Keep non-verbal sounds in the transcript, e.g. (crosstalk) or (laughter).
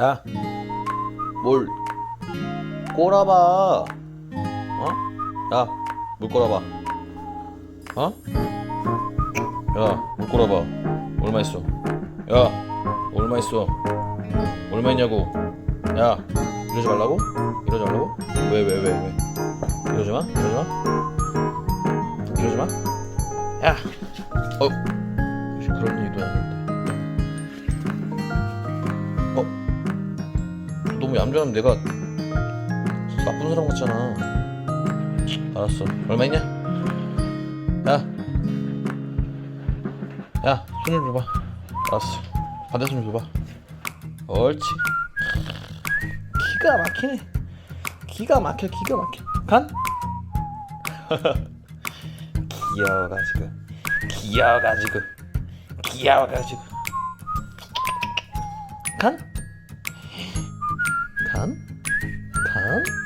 야, 뭘 꼬라봐. 어? 야, 물 꼬라봐. 어? 야, 물 꼬라봐. 얼마 있어? 야, 얼마 있어? 얼마 있냐고? 야, 이러지 말라고? 이러지 말라고? 왜, 왜, 왜, 왜? 이러지 마? 이러지 마? 이러지 마? 야, 어, 그런 일도 아닌 너무 얌전하면 내가 나쁜 사람 같잖아. 알았어. 얼마 있냐? 야, 야, 손을 줘봐. 알았어. 반대 손을 줘봐. 옳지. 기가 막히네. 기가 막혀, 기가 막혀. 간? (laughs) 귀여워가지고, 귀여워가지고, 귀여워가지고. 간? 간? 간?